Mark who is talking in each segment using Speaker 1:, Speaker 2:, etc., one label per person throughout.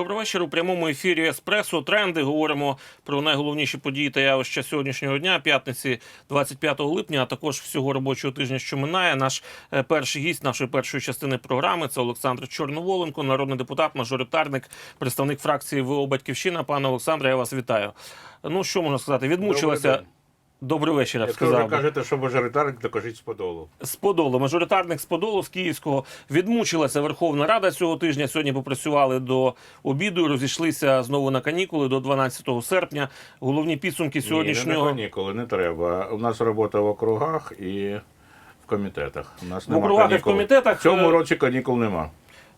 Speaker 1: Доброго вечора. У прямому ефірі Еспресо. Тренди. Говоримо про найголовніші події та явища сьогоднішнього дня, п'ятниці 25 липня, а також всього робочого тижня, що минає. Наш е, перший гість нашої першої частини програми це Олександр Чорноволенко, народний депутат, мажоритарник, представник фракції ВО Батьківщина. Пане Олександре, я вас вітаю. Ну що можна сказати? Відмучилася.
Speaker 2: Добрий
Speaker 1: вечір, я б
Speaker 2: Якщо
Speaker 1: сказав.
Speaker 2: ви кажете, що мажоритарник, то кажіть з подолу.
Speaker 1: з Подолу, мажоритарник з Подолу з Київського відмучилася Верховна Рада цього тижня. Сьогодні попрацювали до обіду, і розійшлися знову на канікули до 12 серпня. Головні підсумки
Speaker 2: Ні, не
Speaker 1: сьогоднішнього
Speaker 2: на канікули, не треба. У нас робота в округах і в комітетах. У нас
Speaker 1: В округах і в комітетах,
Speaker 2: В цьому
Speaker 1: е,
Speaker 2: році канікул нема.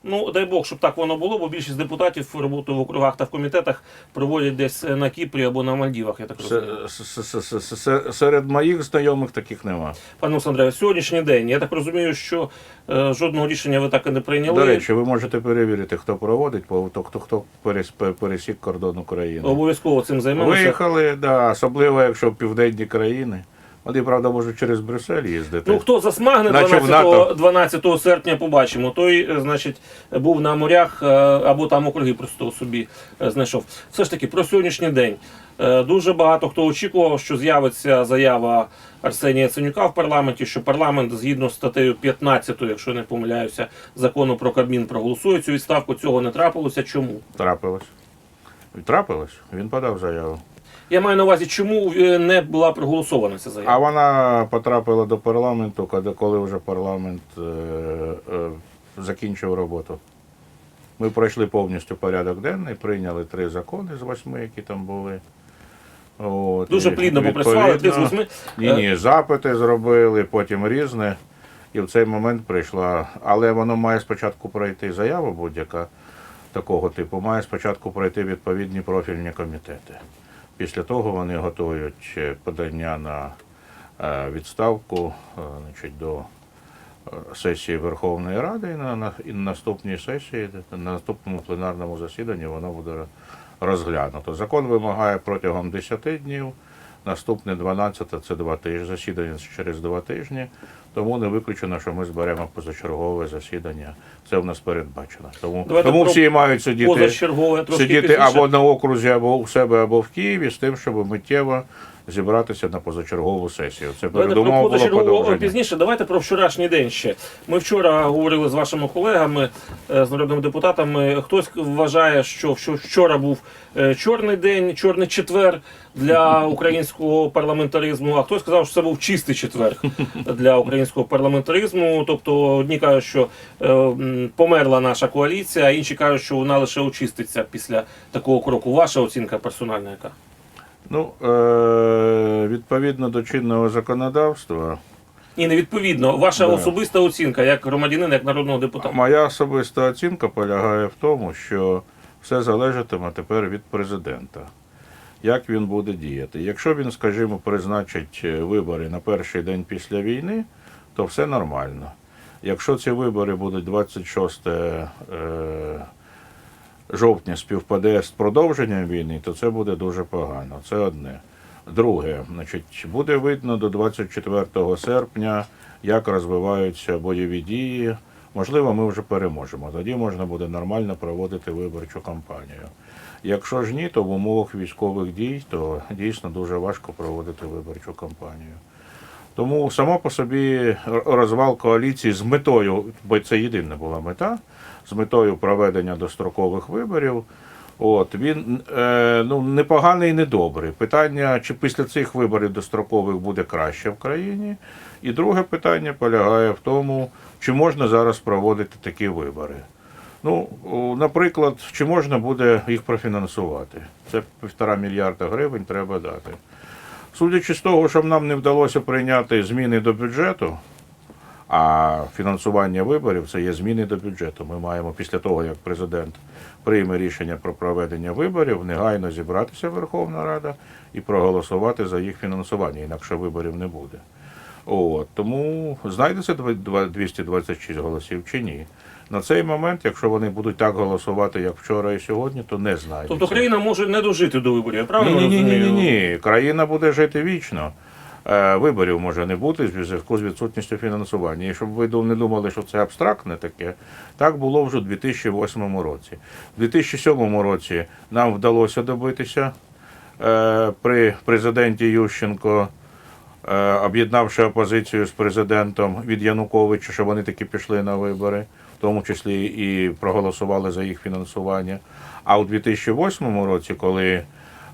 Speaker 1: Ну дай Бог, щоб так воно було, бо більшість депутатів роботу в округах та в комітетах проводять десь на Кіпрі або на Мальдівах. Я так розумію.
Speaker 2: Серед моїх знайомих таких нема.
Speaker 1: Пане Олександре, сьогоднішній день. Я так розумію, що е, жодного рішення ви так і не прийняли.
Speaker 2: До речі, ви можете перевірити, хто проводить, хто, хто, хто пересік кордон України.
Speaker 1: Обов'язково цим займемося.
Speaker 2: Виїхали, да, особливо якщо в південні країни. Вони, правда, можуть через Брюссель їздити.
Speaker 1: Ну, хто засмагне
Speaker 2: Наче в
Speaker 1: 12,
Speaker 2: НАТО.
Speaker 1: 12 серпня, побачимо. Той, е, значить, був на морях е, або там округи просто собі е, знайшов. Все ж таки, про сьогоднішній день. Е, Дуже багато хто очікував, що з'явиться заява Арсенія Яценюка в парламенті, що парламент згідно з статтею 15, якщо не помиляюся, закону про Кабмін проголосує цю відставку. Цього не трапилося. Чому?
Speaker 2: Трапилось. Трапилось. Він подав заяву.
Speaker 1: Я маю на увазі, чому е, не була проголосована ця заява?
Speaker 2: А вона потрапила до парламенту, коли- вже парламент е, е, закінчив роботу. Ми пройшли повністю порядок денний, прийняли три закони з восьми, які там були. От,
Speaker 1: Дуже
Speaker 2: і
Speaker 1: плідно попрацювали. Ти з восьми.
Speaker 2: Ні, ні, запити зробили, потім різне. І в цей момент прийшла. Але воно має спочатку пройти заява будь-яка такого типу, має спочатку пройти відповідні профільні комітети. Після того вони готують е, подання на е, відставку е, значить, до сесії Верховної Ради і на, на, і на наступній сесії, на наступному пленарному засіданні воно буде розглянуто. Закон вимагає протягом 10 днів. Наступне 12 це два тижні, засідання через два тижні. Тому не виключено, що ми зберемо позачергове засідання. Це в нас передбачено. Тому,
Speaker 1: Давайте
Speaker 2: тому всі мають сидіти, сидіти або на окрузі, або у себе, або в Києві, з тим, щоб миттєво зібратися на позачергову сесію. Це
Speaker 1: про
Speaker 2: було подовження.
Speaker 1: пізніше. Давайте про вчорашній день ще. Ми вчора говорили з вашими колегами, е, з народними депутатами. Хтось вважає, що вчора був е, чорний день, чорний четвер для українського парламентаризму. А хтось сказав, що це був чистий четвер для українського парламентаризму. Тобто, одні кажуть, що е, померла наша коаліція, а інші кажуть, що вона лише очиститься після такого кроку. Ваша оцінка персональна яка?
Speaker 2: Ну, е- відповідно до чинного законодавства,
Speaker 1: І невідповідно, ваша
Speaker 2: Да.
Speaker 1: особиста оцінка як громадянина, як народного депутата.
Speaker 2: моя особиста оцінка полягає в тому, що все залежатиме тепер від президента. Як він буде діяти? Якщо він, скажімо, призначить е, вибори на перший день після війни, то все нормально. Якщо ці вибори будуть 26 е, жовтня співпаде з продовженням війни, то це буде дуже погано. Це одне. Друге, значить, буде видно до 24 серпня, як розвиваються бойові дії. Можливо, ми вже переможемо. Тоді можна буде нормально проводити виборчу кампанію. Якщо ж ні, то в умовах військових дій то дійсно дуже важко проводити виборчу кампанію. Тому само по собі розвал коаліції з метою, бо це єдина була мета, з метою проведення дострокових виборів. От він е, ну непоганий і недобрий. Питання, чи після цих виборів дострокових буде краще в країні. І друге питання полягає в тому, чи можна зараз проводити такі вибори. Ну, наприклад, чи можна буде їх профінансувати? Це півтора мільярда гривень треба дати. Судячи з того, що нам не вдалося прийняти зміни до бюджету, а фінансування виборів це є зміни до бюджету. Ми маємо після того, як президент прийме рішення про проведення виборів, негайно зібратися Верховна Рада і проголосувати за їх фінансування, інакше виборів не буде. От, тому знайдеться дв- дв- 226 голосів чи ні. На цей момент, якщо вони будуть так голосувати, як вчора і сьогодні, то не знайдеться.
Speaker 1: Тобто країна може не дожити до виборів, я правильно
Speaker 2: Ні, ні, ні, ні, ні, ні. Країна буде жити вічно. е, виборів може не бути в зв'язку з відсутністю фінансування. І щоб ви не думали, що це абстрактне таке, так було вже у 2008 році. У 2007 році нам вдалося добитися е, при президенті Ющенко, об'єднавши опозицію з президентом від Януковича, що вони таки пішли на вибори, в тому числі і проголосували за їх фінансування. А у 2008 році, коли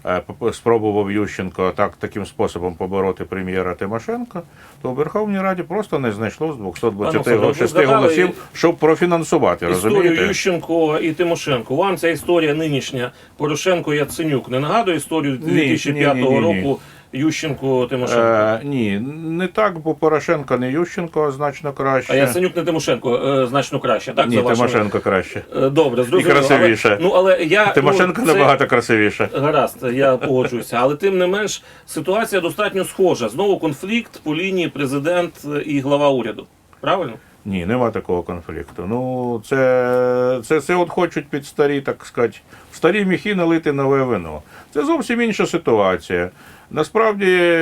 Speaker 2: е, спробував Ющенко так, таким способом побороти прем'єра Тимошенка, то у Верховній Раді просто не знайшло з
Speaker 1: Пане Олександре, ви
Speaker 2: 226 голосів, щоб профінансувати.
Speaker 1: Історію
Speaker 2: Розумієте?
Speaker 1: Ющенко і Тимошенко. Вам ця історія нинішня Порошенко Яценюк не нагадує історію 2005
Speaker 2: ні, ні, ні, ні.
Speaker 1: року Ющенко Тимошенко?
Speaker 2: Е, ні, не так, бо Порошенко не Ющенко, а значно краще.
Speaker 1: А Яценюк не Тимошенко е, значно краще, так?
Speaker 2: Ні,
Speaker 1: за вашими-
Speaker 2: Тимошенко краще.
Speaker 1: Е, Добре, зрозуміло.
Speaker 2: красивіше.
Speaker 1: Але, ну, але я,
Speaker 2: Тимошенко
Speaker 1: ну, це-
Speaker 2: набагато красивіше.
Speaker 1: Гаразд, я погоджуюся. Але тим не менш ситуація достатньо схожа. Знову конфлікт по лінії президент і глава уряду. Правильно?
Speaker 2: Ні, нема такого конфлікту. Ну, це, це, це от хочуть під старі, так сказати, в старі міхи налити нове вино. Це зовсім інша ситуація. Насправді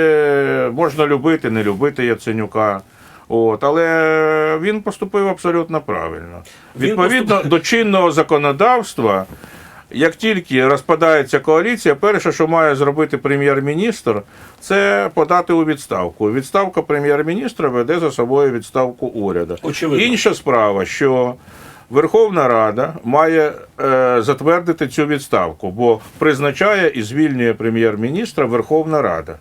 Speaker 2: можна любити, не любити Яценюка. От, але він поступив абсолютно правильно. Відповідно до чинного законодавства, як тільки розпадається коаліція, перше, що має зробити прем'єр-міністр, це подати у відставку. Відставка прем'єр-міністра веде за собою відставку уряду.
Speaker 1: Очевидно.
Speaker 2: Інша справа, що Верховна Рада має е, затвердити цю відставку, бо призначає і звільнює прем'єр-міністра Верховна Рада.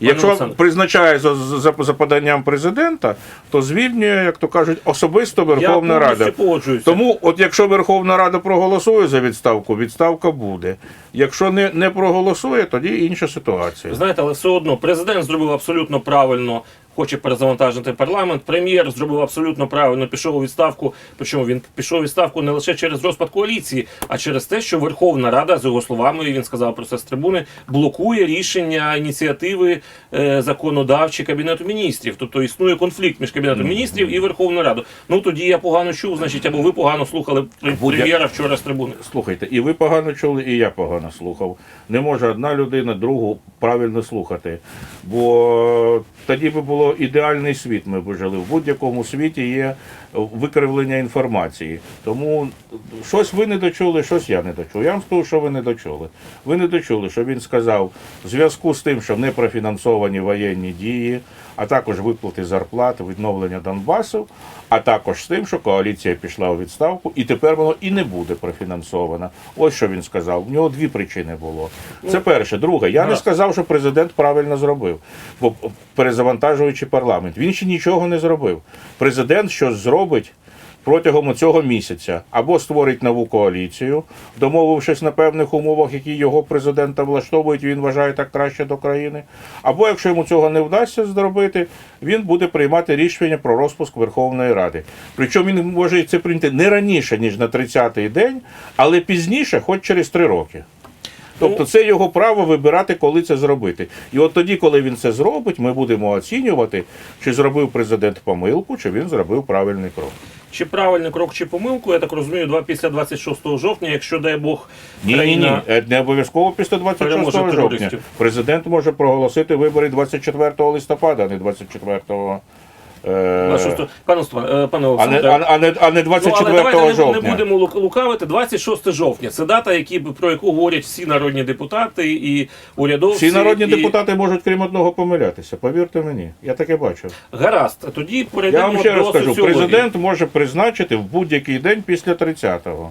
Speaker 2: Якщо призначає за, за, за поданням президента, то звільнює, як то кажуть, особисто Верховна
Speaker 1: я
Speaker 2: Рада.
Speaker 1: погоджуюся.
Speaker 2: Тому, от якщо Верховна Рада проголосує за відставку, відставка буде. Якщо не, не проголосує, тоді інша ситуація.
Speaker 1: Знаєте, але все одно президент зробив абсолютно правильно. Хоче перезавантажити парламент. Прем'єр зробив абсолютно правильно. Пішов у відставку. Причому він пішов у відставку не лише через розпад коаліції, а через те, що Верховна Рада, з його словами, і він сказав про це з трибуни, блокує рішення ініціативи е, законодавчі кабінету міністрів. Тобто існує конфлікт між кабінетом міністрів і Верховною Радою. Ну тоді я погано чув, значить, або ви погано слухали прем'єра вчора з трибуни.
Speaker 2: Слухайте, і ви погано чули, і я погано слухав. Не може одна людина другу правильно слухати. Бо тоді би було ідеальний світ. Ми б жили. В будь-якому світі є викривлення інформації. Тому щось ви не дочули, щось я не дочув. Я вам скажу, що ви не дочули. Ви не дочули, що він сказав в зв'язку з тим, що не профінансовані воєнні дії, а також виплати зарплат, відновлення Донбасу, а також з тим, що коаліція пішла у відставку, і тепер воно і не буде профінансовано. Ось що він сказав. В нього дві причини було. Це перше. Друге, я не сказав, що президент правильно зробив, бо перезавантажуючи парламент, він ще нічого не зробив. Президент щось зробить. Протягом цього місяця або створить нову коаліцію, домовившись на певних умовах, які його президента влаштовують, він вважає так краще до країни. Або якщо йому цього не вдасться зробити, він буде приймати рішення про розпуск Верховної Ради. Причому він може це прийняти не раніше ніж на 30-й день, але пізніше, хоч через три роки. Тобто це його право вибирати, коли це зробити. І от тоді, коли він це зробить, ми будемо оцінювати, чи зробив президент помилку, чи він зробив правильний крок.
Speaker 1: Чи правильний крок, чи помилку, я так розумію, два після 26 жовтня, якщо дай Бог
Speaker 2: Ні, ні, ні, Е, не обов'язково після 26 жовтня.
Speaker 1: терористів.
Speaker 2: Президент може проголосити вибори 24 листопада, а не 24 е,
Speaker 1: 26 пане Степан, е, пане
Speaker 2: а не,
Speaker 1: Олександре.
Speaker 2: а, а не, а не
Speaker 1: Ну,
Speaker 2: 24
Speaker 1: але давайте не, не будемо лук- лукавити. 26 жовтня. Це дата, які, про яку говорять всі народні депутати і урядовці.
Speaker 2: Всі народні
Speaker 1: і...
Speaker 2: депутати можуть, крім одного, помилятися. Повірте мені, я таке бачив.
Speaker 1: Гаразд. Тоді
Speaker 2: Я
Speaker 1: перейдемо
Speaker 2: вам ще
Speaker 1: до
Speaker 2: раз кажу,
Speaker 1: соціології.
Speaker 2: президент може призначити в будь-який день після 30-го.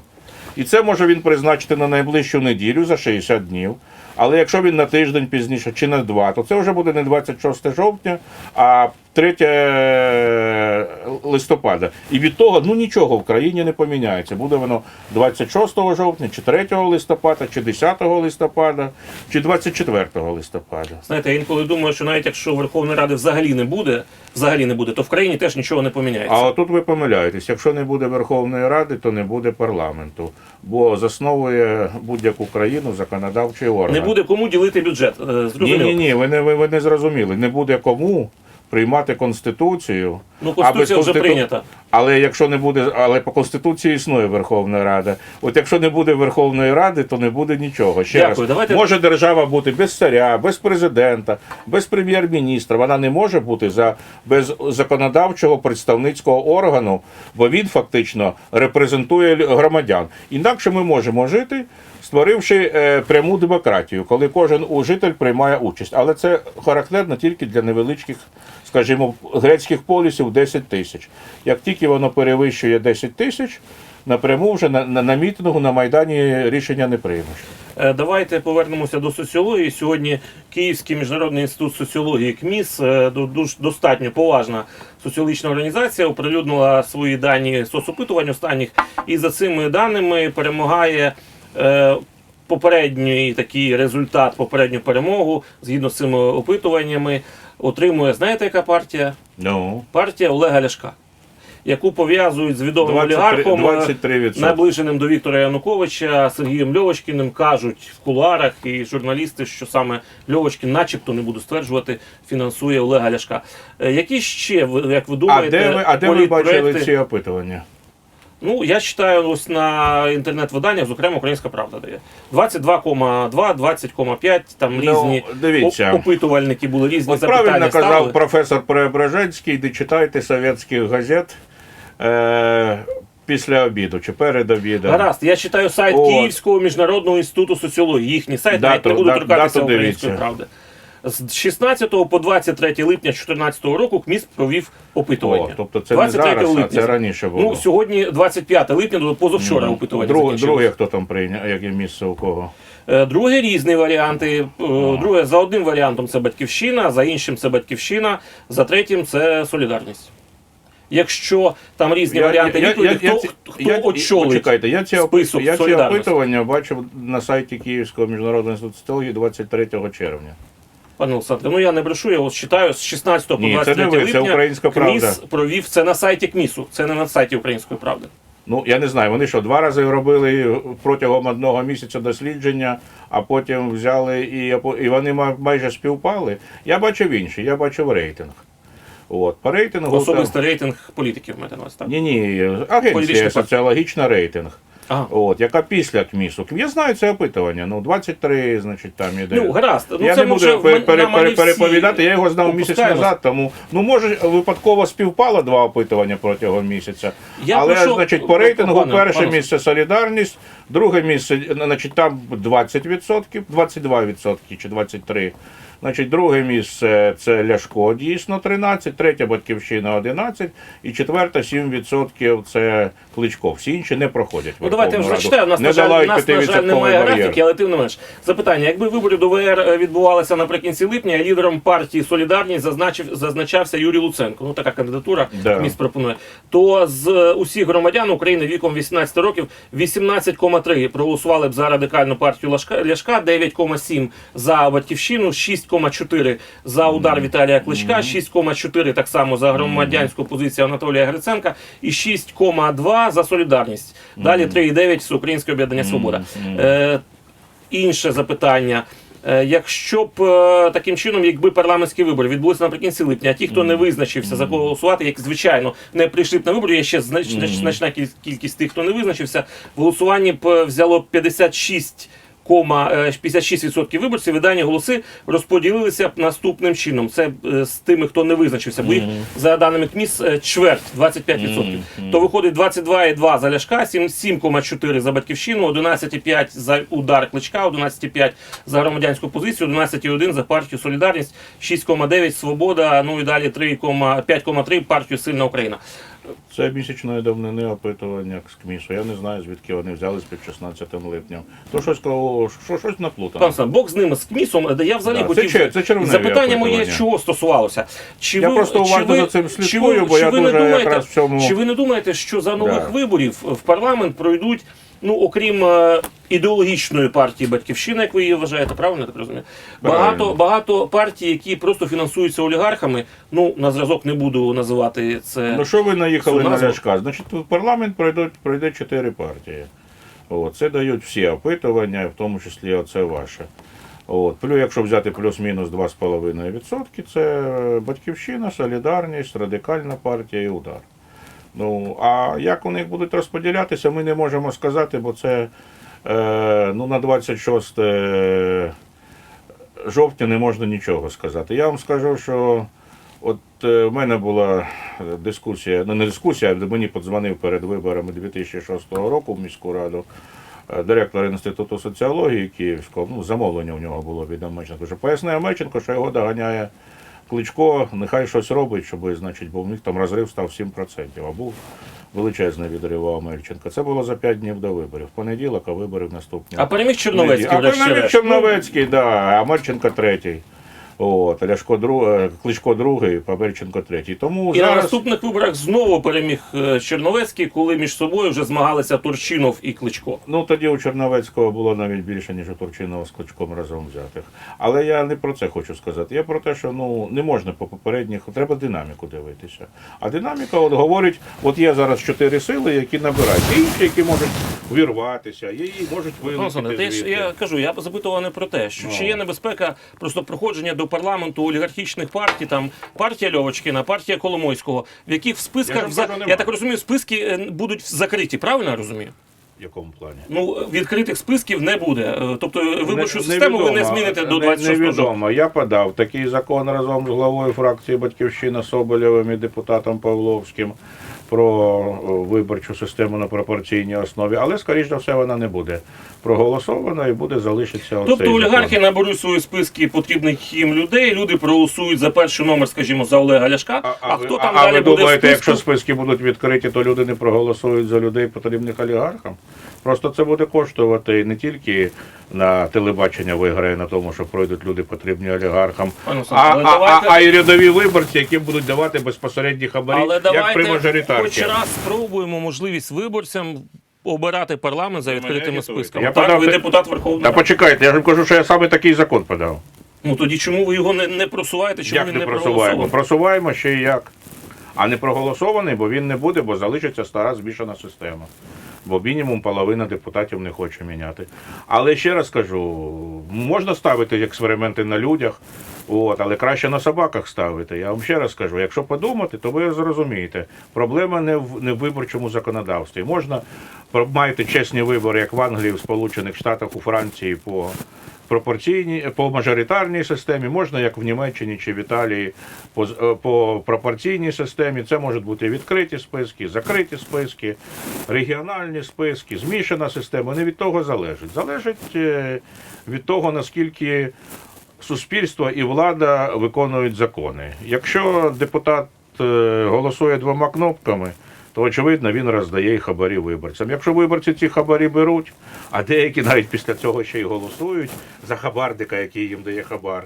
Speaker 2: І це може він призначити на найближчу неділю за 60 днів. Але якщо він на тиждень пізніше чи на два, то це вже буде не 26 жовтня, а 3 листопада. І від того ну нічого в країні не поміняється. Буде воно 26 жовтня, чи 3 листопада, чи 10 листопада, чи 24 листопада.
Speaker 1: Знаєте, я інколи думаю, що навіть якщо Верховної Ради взагалі не буде, взагалі не буде, то в країні теж нічого не поміняється.
Speaker 2: А отут ви помиляєтесь. Якщо не буде Верховної Ради, то не буде парламенту, бо засновує будь-яку країну законодавчий орган.
Speaker 1: Не буде кому ділити бюджет. Е,
Speaker 2: Ні, ні, ні, ви не ви, ви не зрозуміли. Не буде кому приймати конституцію,
Speaker 1: Ну, Конституція вже
Speaker 2: Конститу-
Speaker 1: прийнята.
Speaker 2: Але якщо не буде, але по конституції існує Верховна Рада. От якщо не буде Верховної Ради, то не буде нічого. Ще
Speaker 1: Дякую.
Speaker 2: раз
Speaker 1: Давайте-
Speaker 2: може держава бути без царя, без президента, без прем'єр-міністра. Вона не може бути за без законодавчого представницького органу, бо він фактично репрезентує громадян. Інакше ми можемо жити. Створивши е, пряму демократію, коли кожен житель приймає участь, але це характерно тільки для невеличких, скажімо, грецьких полісів 10 тисяч. Як тільки воно перевищує 10 тисяч, напряму вже на, на, на мітингу на Майдані рішення не приймеш.
Speaker 1: Е, Давайте повернемося до соціології. Сьогодні Київський міжнародний інститут соціології КМІС, е, достатньо поважна соціологічна організація, оприлюднила свої дані соцопитувань останніх, і за цими даними перемагає. е, Попередній такий результат, попередню перемогу згідно з цими опитуваннями, отримує, знаєте, яка партія?
Speaker 2: Ну,
Speaker 1: Партія Олега Ляшка, яку пов'язують з відомим
Speaker 2: 23,
Speaker 1: олігархом, е,
Speaker 2: 23%.
Speaker 1: наближеним до Віктора Януковича Сергієм Льовочкіним кажуть в кулуарах і журналісти, що саме Льовочкін, начебто не буду стверджувати, фінансує Олега Ляшка. Е, Які ще як ви
Speaker 2: А
Speaker 1: думаєте,
Speaker 2: де ви, а де ви бачили ці опитування?
Speaker 1: Ну я читаю ось на інтернет-виданнях, зокрема Українська Правда дає 22,2, 20,5, Там
Speaker 2: Ну,
Speaker 1: різні
Speaker 2: дивіться.
Speaker 1: оп- опитувальники були різні
Speaker 2: От
Speaker 1: запитання.
Speaker 2: правильно казав
Speaker 1: ставили.
Speaker 2: професор Преображенський, де читайте совєтських газет е, після обіду чи перед обідом.
Speaker 1: Гаразд, я читаю сайт
Speaker 2: От.
Speaker 1: Київського міжнародного інституту соціології. Їхній сайт
Speaker 2: Дату-
Speaker 1: навіть не буду торкатися
Speaker 2: дату
Speaker 1: української правди. З 16 по 23 липня 2014 року КМІС провів опитування.
Speaker 2: О, тобто це не
Speaker 1: 23
Speaker 2: зараз, а це раніше було.
Speaker 1: Ну, сьогодні 25 липня, тобто позавчора опитування.
Speaker 2: Друге, друге, хто там прийняв, яке місце у кого?
Speaker 1: Е, Друге різні варіанти. Е, Друге, за одним варіантом це батьківщина, за іншим це батьківщина, за третім це солідарність. Якщо там різні варіанти відповіді, хто,
Speaker 2: ці-
Speaker 1: хто
Speaker 2: я-
Speaker 1: очолить
Speaker 2: Почекайте, я ці,
Speaker 1: список
Speaker 2: я ці опитування бачив на сайті Київського міжнародного інституту 23 червня.
Speaker 1: Пане Олександре, ну я не брешу, я ось читаю з 16 по
Speaker 2: Ні, це
Speaker 1: 23
Speaker 2: не ви, це
Speaker 1: липня.
Speaker 2: «Українська
Speaker 1: КМІС
Speaker 2: правда».
Speaker 1: провів це на сайті КМІСу, це не на сайті Української правди.
Speaker 2: Ну, я не знаю, вони що, два рази робили протягом одного місяця дослідження, а потім взяли і, і вони ма- майже співпали. Я бачив інший, я бачив рейтинг. От, по рейтингу.
Speaker 1: Особистий рейтинг політиків маєте на увазі, так?
Speaker 2: Ні, ні, агенція соціологічна рейтинг.
Speaker 1: Ага.
Speaker 2: От, яка після КМІСу. Я знаю це опитування. Ну, 23, значить, там іде.
Speaker 1: Ну, гаразд. Ну,
Speaker 2: я
Speaker 1: це
Speaker 2: не буду пере- пере- пере- переповідати, я його знав місяць назад, тому ну може випадково співпало два опитування протягом місяця.
Speaker 1: Я
Speaker 2: Але
Speaker 1: прошу-
Speaker 2: значить, по рейтингу
Speaker 1: пане-
Speaker 2: перше
Speaker 1: пане-
Speaker 2: місце солідарність, друге місце, значить, там 20%, 22% чи 23%. Значить, друге місце це Ляшко, дійсно 13, третє батьківщина 11 і четверте 7% це Кличко. Всі інші не проходять.
Speaker 1: Ну давайте вже зачитаю. У нас,
Speaker 2: не
Speaker 1: на жаль, нас, на жаль, немає
Speaker 2: бар'єр.
Speaker 1: графіки, але тим не менш. Запитання: якби вибори до ВР е, відбувалися наприкінці липня, лідером партії Солідарність зазначив, зазначався Юрій Луценко. Ну така кандидатура
Speaker 2: Да.
Speaker 1: міст пропонує. То з е, усіх громадян України віком 18 років 18,3 проголосували б за радикальну партію Ляшка, Ляшка 9,7 за батьківщину, 6,4 за удар Віталія Кличка, 6,4 так само за громадянську позицію Анатолія Гриценка і 6,2 за солідарність. Далі 3,9 українське об'єднання Свобода. Е, інше запитання. Е, Якщо б е, таким чином, якби парламентські вибори відбулися наприкінці липня, а ті, хто не визначився за кого голосувати, як звичайно не прийшли б на вибори, є ще знач, знач- значна кількість тих, хто не визначився. В голосуванні б е, взяло 56 кома е, 56% виборців, і дані голоси розподілилися б наступним чином. Це е, з тими, хто не визначився, бо їх за даними КМІС е, чверть 25%. То виходить 22,2 за Ляшка, 7 7,4 за батьківщину, 11,5 за удар кличка, 11,5 за громадянську позицію, 11,1 за партію Солідарність, 6,9 Свобода. Ну і далі 3,5 5,3 партію Сильна Україна.
Speaker 2: Це місячної давнини опитування з КМІСу. Я не знаю, звідки вони взялись під 16 липням. То щось кого- що щось наплутано.
Speaker 1: Пан Сан, Бог з ними з КМІСом. де Я взагалі
Speaker 2: Да,
Speaker 1: хотів
Speaker 2: це чер- це червневі
Speaker 1: запитання моє
Speaker 2: опитування.
Speaker 1: чого стосувалося. Чи
Speaker 2: Я
Speaker 1: ви,
Speaker 2: просто уважно за цим
Speaker 1: чи
Speaker 2: слідкую, бо
Speaker 1: чи
Speaker 2: я дуже
Speaker 1: думаєте,
Speaker 2: якраз в цьому-
Speaker 1: Чи ви не думаєте, що за нових
Speaker 2: Да.
Speaker 1: виборів в парламент пройдуть? Ну, окрім е, ідеологічної партії Батьківщина, як ви її вважаєте, правильно так розумію? Багато, багато партій, які просто фінансуються олігархами. Ну, на зразок не буду називати це.
Speaker 2: Ну що ви наїхали на? Ляшка? Значить, в парламент пройдуть, пройде чотири партії. О, це дають всі опитування, в тому числі оце ваше. От. Плюс, якщо взяти плюс-мінус 2,5%, це батьківщина, солідарність, радикальна партія і удар. Ну, а як них будуть розподілятися, ми не можемо сказати, бо це е, ну, на 26 жовтня не можна нічого сказати. Я вам скажу, що от е, в мене була дискусія, ну не дискусія, а мені подзвонив перед виборами 2006 року в міську раду е, директор Інституту соціології Київського, ну, замовлення у нього було від Амельченко, що пояснив Амельченко, що його доганяє Кличко, нехай щось робить, щоб, значить, бо в них там розрив став 7%, а був величезний відрив у. Це було за 5 днів до виборів. В понеділок, а вибори в наступні.
Speaker 1: А переміг Черновецький,
Speaker 2: А переміг
Speaker 1: врешті-решт.
Speaker 2: Черновецький, да, а Марченко третій. От, Ляшко друг, е, Кличко другий, Пабельченко третій. Тому
Speaker 1: І на наступних виборах знову переміг е, Черновецький, коли між собою вже змагалися Турчинов і Кличко.
Speaker 2: Ну тоді у Черновецького було навіть більше, ніж у Турчинова з Кличком разом взятих. Але я не про це хочу сказати. Я про те, що ну не можна по попередніх, треба динаміку дивитися. А динаміка от говорить: от є зараз чотири сили, які набирають. Є інші, які можуть вірватися, і можуть
Speaker 1: Олександр,
Speaker 2: вилетіти
Speaker 1: ти ж
Speaker 2: звідти.
Speaker 1: я кажу, я запитував не про те, що
Speaker 2: Ну.
Speaker 1: чи є небезпека просто проходження до парламенту олігархічних партій, там партія Льовочкіна, партія Коломойського, в яких в списках вза-
Speaker 2: кажу,
Speaker 1: я, так розумію, списки е, будуть закриті. Правильно я розумію?
Speaker 2: В якому плані?
Speaker 1: Ну відкритих списків не буде. Е, Тобто виборчу
Speaker 2: Не-
Speaker 1: систему ви не зміните до
Speaker 2: Не-
Speaker 1: 26 жовтня.
Speaker 2: Невідомо. Я подав такий закон разом з главою фракції Батьківщина Соболєвим і депутатом Павловським про виборчу систему на пропорційній основі, але, скоріш за все, вона не буде проголосована і буде залишитися оцей
Speaker 1: Тобто олігархи наберуть свої списки потрібних їм людей. Люди проголосують за перший номер, скажімо, за Олега Ляшка. А,
Speaker 2: ви-
Speaker 1: хто там
Speaker 2: а
Speaker 1: далі
Speaker 2: ви
Speaker 1: буде
Speaker 2: думаєте,
Speaker 1: списку?
Speaker 2: якщо списки будуть відкриті, то люди не проголосують за людей, потрібних олігархам? Просто це буде коштувати не тільки на телебачення виграє на тому, що пройдуть люди, потрібні олігархам,
Speaker 1: Пане
Speaker 2: а,
Speaker 1: Олександре, але
Speaker 2: а, а,
Speaker 1: давайте-
Speaker 2: а і рядові виборці, які будуть давати безпосередні хабарі,
Speaker 1: Але
Speaker 2: як при
Speaker 1: давайте
Speaker 2: мажоритарці.
Speaker 1: хоч раз спробуємо можливість виборцям обирати парламент за відкритими списками.
Speaker 2: Я
Speaker 1: так,
Speaker 2: подав
Speaker 1: ви депутат Верховної
Speaker 2: Та
Speaker 1: Ради.
Speaker 2: почекайте, я ж вам кажу, що я саме такий закон подав.
Speaker 1: Ну тоді чому ви його не, не просуваєте? Чому
Speaker 2: як
Speaker 1: він
Speaker 2: не
Speaker 1: не
Speaker 2: просуваємо?
Speaker 1: проголосований?
Speaker 2: Просуваємо ще і як. А не проголосований, бо він не буде, бо залишиться стара змішана система. Бо мінімум половина депутатів не хоче міняти. Але ще раз кажу, можна ставити експерименти на людях, от, але краще на собаках ставити. Я вам ще раз кажу, якщо подумати, то ви зрозумієте, проблема не в, не в виборчому законодавстві. Можна маєте чесні вибори, як в Англії, в Сполучених Штатах, у Франції по пропорційній по мажоритарній системі, можна як в Німеччині чи в Італії по, е, по пропорційній системі. Це можуть бути відкриті списки, закриті списки, регіональні списки, змішана система. Не від того залежить. Залежить е, від того, наскільки суспільство і влада виконують закони. Якщо депутат е, голосує двома кнопками, то очевидно він роздає і хабарі виборцям. Якщо виборці ці хабарі беруть, а деякі навіть після цього ще й голосують за хабардика, який їм дає хабар.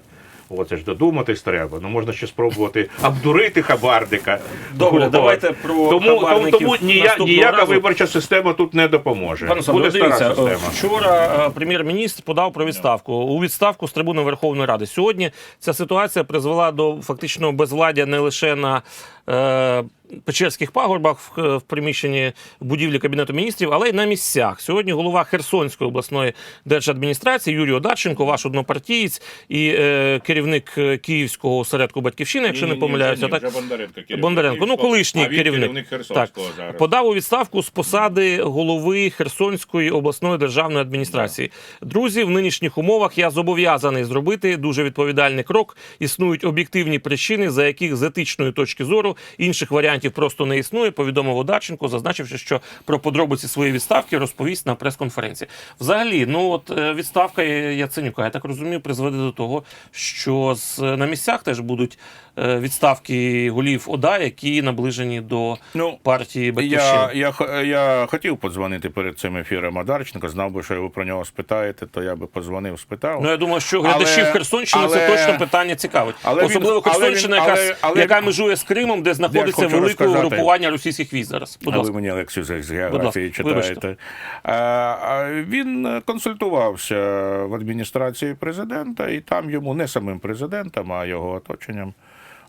Speaker 2: Оце ж додуматись треба. Ну можна ще спробувати обдурити хабардика.
Speaker 1: Добре,
Speaker 2: От.
Speaker 1: давайте про
Speaker 2: тому, тому, тому ніяк, ніяка
Speaker 1: разу.
Speaker 2: виборча система тут не допоможе.
Speaker 1: Пане
Speaker 2: Буде стара
Speaker 1: дивіться, е,
Speaker 2: система.
Speaker 1: вчора е, прем'єр-міністр подав про відставку у відставку з трибуни Верховної Ради. Сьогодні ця ситуація призвела до фактичного безвладдя не лише на е, Печерських пагорбах в, в приміщенні будівлі кабінету міністрів, але й на місцях. Сьогодні голова Херсонської обласної держадміністрації Юрій Одарченко, ваш однопартієць і е, керівник е, Київського осередку батьківщини, якщо не помиляюся, так Бондаренко, ну колишній керівник, Херсонського так, подав у відставку з посади голови Херсонської обласної державної адміністрації. Друзі, в нинішніх умовах я зобов'язаний зробити дуже відповідальний крок. Існують об'єктивні причини, за яких з етичної точки зору інших варіантів просто не існує. Повідомив Одарченко, зазначивши, що про подробиці своєї відставки розповість на прес-конференції. Взагалі, ну от е, відставка Яценюка, я так розумію, призведе до того, що з на місцях теж будуть е, відставки голів ОДА, які наближені до
Speaker 2: Ну,
Speaker 1: партії Батьківщина.
Speaker 2: Я, я, я хотів подзвонити перед цим ефіром Адарченка, знав би, що ви про нього спитаєте, то я би подзвонив, спитав.
Speaker 1: Ну я думаю, що глядачів
Speaker 2: Але-
Speaker 1: Херсонщини це
Speaker 2: але-
Speaker 1: точно питання цікавить.
Speaker 2: але він-
Speaker 1: Особливо
Speaker 2: але він-
Speaker 1: Херсонщина,
Speaker 2: але-
Speaker 1: яка,
Speaker 2: але-
Speaker 1: яка межує з Кримом, де знаходиться
Speaker 2: хочу
Speaker 1: велике
Speaker 2: розказати.
Speaker 1: групування російських військ зараз. Будь
Speaker 2: А ви мені лекцію з
Speaker 1: ласка,
Speaker 2: географії читаєте. А, а він консультувався в адміністрації президента, і там йому не самим президентом, а його оточенням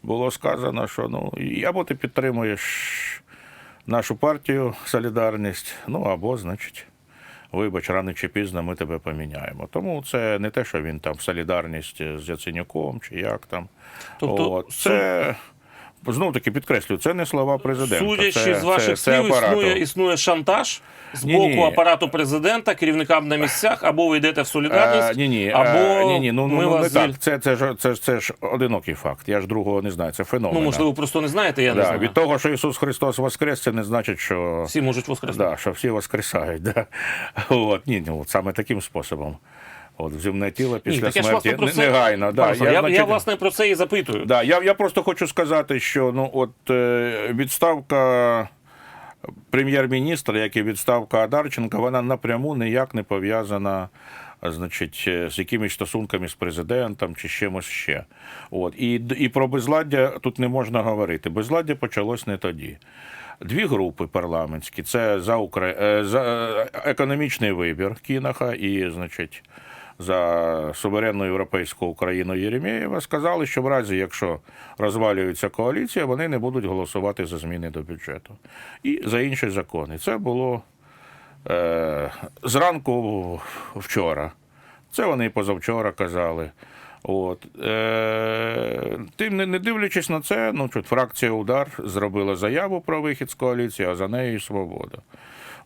Speaker 2: було сказано, що ну або ти підтримуєш нашу партію Солідарність, ну або, значить, Вибач, рано чи пізно ми тебе поміняємо. Тому це не те, що він там солідарність з Яценюком чи як там.
Speaker 1: Тобто,
Speaker 2: От. Це знов таки підкреслюю, це не слова президента.
Speaker 1: Судячи
Speaker 2: це,
Speaker 1: з ваших
Speaker 2: це, це
Speaker 1: слів,
Speaker 2: апарату.
Speaker 1: існує, існує шантаж з
Speaker 2: Ні-ні.
Speaker 1: боку апарату президента, керівникам на місцях, або ви йдете в солідарність,
Speaker 2: Е, ні, ні,
Speaker 1: або
Speaker 2: ні, ні, ну,
Speaker 1: ми
Speaker 2: ну,
Speaker 1: вас звіль-
Speaker 2: так. Це, це, ж, це, це ж одинокий факт. Я ж другого не знаю. Це феномен.
Speaker 1: Ну, можливо, просто не знаєте, я не
Speaker 2: да,
Speaker 1: знаю.
Speaker 2: від того, що Ісус Христос воскрес, це не значить, що,
Speaker 1: Всі можуть воскреснути.
Speaker 2: да, що всі воскресають. Да. От, ні, ну, от саме таким способом. От, земне тіло після
Speaker 1: я ж
Speaker 2: смерті не-
Speaker 1: це
Speaker 2: негайно. Да.
Speaker 1: Я, я,
Speaker 2: значить,
Speaker 1: власне про це і запитую.
Speaker 2: Да, я, я просто хочу сказати, що ну, от, е, відставка прем'єр-міністра, як і відставка Адарченка, вона напряму ніяк не пов'язана. Значить, з якимись стосунками з президентом чи чимось ще. От. І, і про безладдя тут не можна говорити. Безладдя почалось не тоді. Дві групи парламентські: це за, Укра... е, за е, економічний вибір Кінаха і, значить, за суверенну європейську Україну Єремєєва сказали, що в разі, якщо розвалюється коаліція, вони не будуть голосувати за зміни до бюджету і за інші закони. Це було е, зранку вчора. Це вони позавчора казали. От. Е, тим не, не дивлячись на це, ну, фракція Удар зробила заяву про вихід з коаліції, а за нею свобода.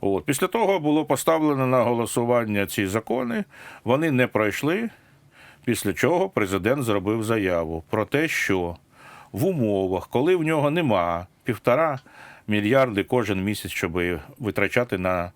Speaker 2: От. Після того було поставлено на голосування ці закони, вони не пройшли, після чого президент зробив заяву про те, що в умовах, коли в нього нема півтора мільярди кожен місяць, щоб витрачати на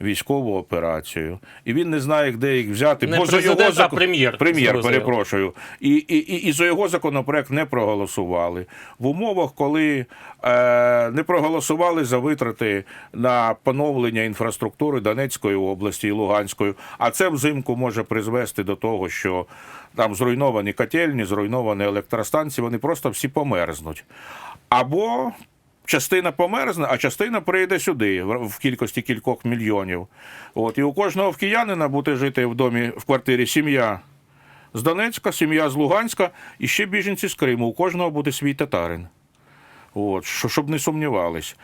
Speaker 2: військову операцію, і він не знає, де їх взяти,
Speaker 1: Не
Speaker 2: бо за його
Speaker 1: а
Speaker 2: закон...
Speaker 1: прем'єр
Speaker 2: прем'єр, перепрошую, і, і, і, і за його законопроект не проголосували. В умовах, коли е, не проголосували за витрати на поновлення інфраструктури Донецької області і Луганської, а це взимку може призвести до того, що там зруйновані котельні, зруйновані електростанції, вони просто всі померзнуть. Або частина померзне, а частина прийде сюди в кількості кількох мільйонів. От, і у кожного в киянина буде жити в домі в квартирі сім'я з Донецька, сім'я з Луганська і ще біженці з Криму. У кожного буде свій татарин. От, щоб не сумнівались.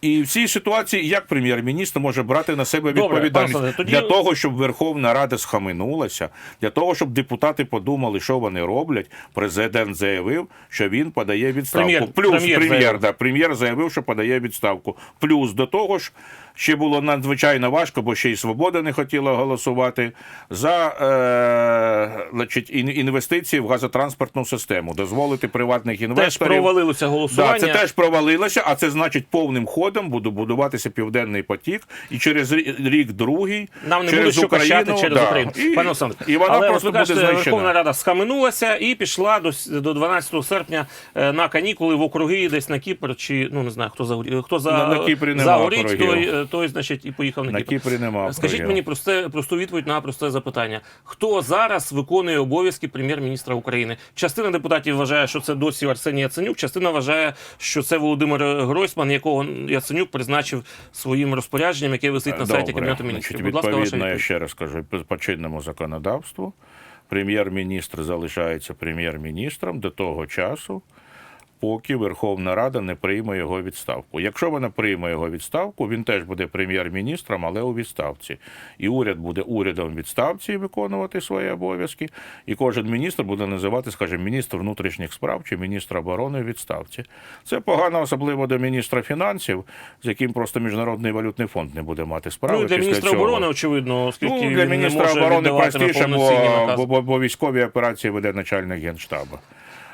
Speaker 2: І в цій ситуації як прем'єр-міністр може брати на себе відповідальність
Speaker 1: пане Олександре,
Speaker 2: для того, щоб Верховна Рада схаменулася, для того, щоб депутати подумали, що вони роблять. Президент заявив, що він подає відставку.
Speaker 1: Прем'єр-
Speaker 2: Плюс
Speaker 1: прем'єр
Speaker 2: прем'єр,
Speaker 1: заявив.
Speaker 2: да, прем'єр заявив, що подає відставку. Плюс до того ж. Ще було надзвичайно важко, бо ще й свобода не хотіла голосувати за е, значить, інвестиції в газотранспортну систему, дозволити приватних
Speaker 1: Теж
Speaker 2: інвесторів.
Speaker 1: провалилося
Speaker 2: Да, це теж провалилося, а це значить повним ходом буде будуватися південний потік, і через рік другий
Speaker 1: Нам не
Speaker 2: через
Speaker 1: будуть що качати через
Speaker 2: да.
Speaker 1: Україну.
Speaker 2: І,
Speaker 1: Пане Олександре,
Speaker 2: і вона
Speaker 1: але
Speaker 2: просто буде
Speaker 1: кажете, Верховна. Рада схаменулася і пішла до, до 12 серпня е, на канікули в округи десь на Кіпр, чи ну не знаю, хто за хто за,
Speaker 2: На- на Кіпрі нема
Speaker 1: загорить, той, е, той, значить, і поїхав на,
Speaker 2: На
Speaker 1: Кіпр.
Speaker 2: Кіпрі нема
Speaker 1: Скажіть
Speaker 2: округів.
Speaker 1: мені просте, просту відповідь на просте запитання: хто зараз виконує обов'язки прем'єр-міністра України? Частина депутатів вважає, що це досі Арсеній Яценюк, частина вважає, що це Володимир Гройсман, якого Яценюк призначив своїм розпорядженням, яке висить на сайті
Speaker 2: Добре.
Speaker 1: Кабінету
Speaker 2: Значить,
Speaker 1: міністрів. Будь ласка, ваша
Speaker 2: я ще раз кажу, по чинному законодавству прем'єр-міністр залишається прем'єр-міністром до того часу, поки Верховна Рада не прийме його відставку. Якщо вона прийме його відставку, він теж буде прем'єр-міністром, але у відставці. І уряд буде урядом відставці виконувати свої обов'язки. І кожен міністр буде називати, скажімо, міністр внутрішніх справ чи міністр оборони у відставці. Це погано, особливо до міністра фінансів, з яким просто міжнародний валютний фонд не буде мати справи.
Speaker 1: Ну, для
Speaker 2: після
Speaker 1: міністра
Speaker 2: цього.
Speaker 1: оборони, очевидно, оскільки
Speaker 2: Ну, для
Speaker 1: він
Speaker 2: міністра
Speaker 1: не може
Speaker 2: оборони простіше, бо, бо, бо, бо військові операції веде начальник генштабу.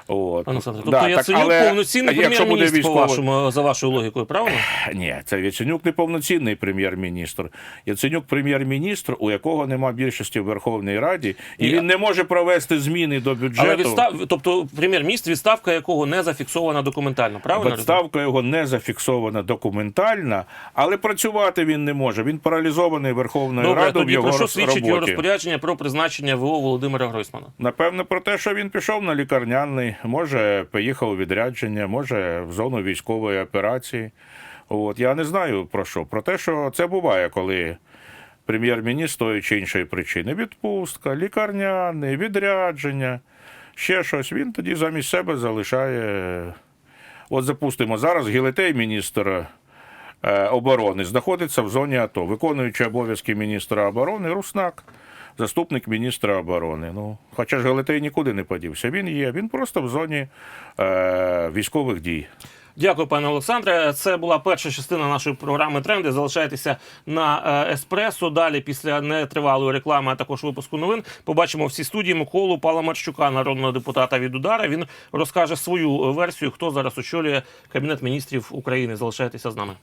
Speaker 2: От.
Speaker 1: Пане Олександре,
Speaker 2: Да,
Speaker 1: тобто Яценюк
Speaker 2: але
Speaker 1: повноцінний прем'єр-міністр, по
Speaker 2: військовий-
Speaker 1: вашому, за вашою логікою, правильно?
Speaker 2: Ні, це Яценюк не повноцінний прем'єр-міністр. Яценюк прем'єр-міністр, у якого нема більшості в Верховній Раді, і,
Speaker 1: І-
Speaker 2: він не може провести зміни до бюджету.
Speaker 1: Але відстав, тобто прем'єр-міністр, відставка якого не зафіксована документально, правильно?
Speaker 2: Відставка його не зафіксована документально, але працювати він не може. Він паралізований Верховною
Speaker 1: Добре,
Speaker 2: Радою в його
Speaker 1: про що свідчить його розпорядження про призначення ВО Володимира Гройсмана?
Speaker 2: Напевно, про те, що він пішов на лікарняний, може, поїхав у відрядження, може, в зону військової операції. От я не знаю про що. Про те, що це буває, коли прем'єр-міністр тої чи іншої причини відпустка, лікарняний, відрядження, ще щось. Він тоді замість себе залишає. От запустимо зараз Гілетей, міністр е, оборони знаходиться в зоні АТО, виконуючи обов'язки міністра оборони Руснак, заступник міністра оборони. Ну, хоча ж Галитей нікуди не подівся. Він є, він просто в зоні е, військових дій.
Speaker 1: Дякую, пане Олександре. Це була перша частина нашої програми Тренди. Залишайтеся на е, еспресо. Далі, після нетривалої реклами, а також випуску новин, побачимо всі студії Миколу Паламарчука, народного депутата від удара. Він розкаже свою версію, хто зараз очолює кабінет міністрів України. Залишайтеся з нами.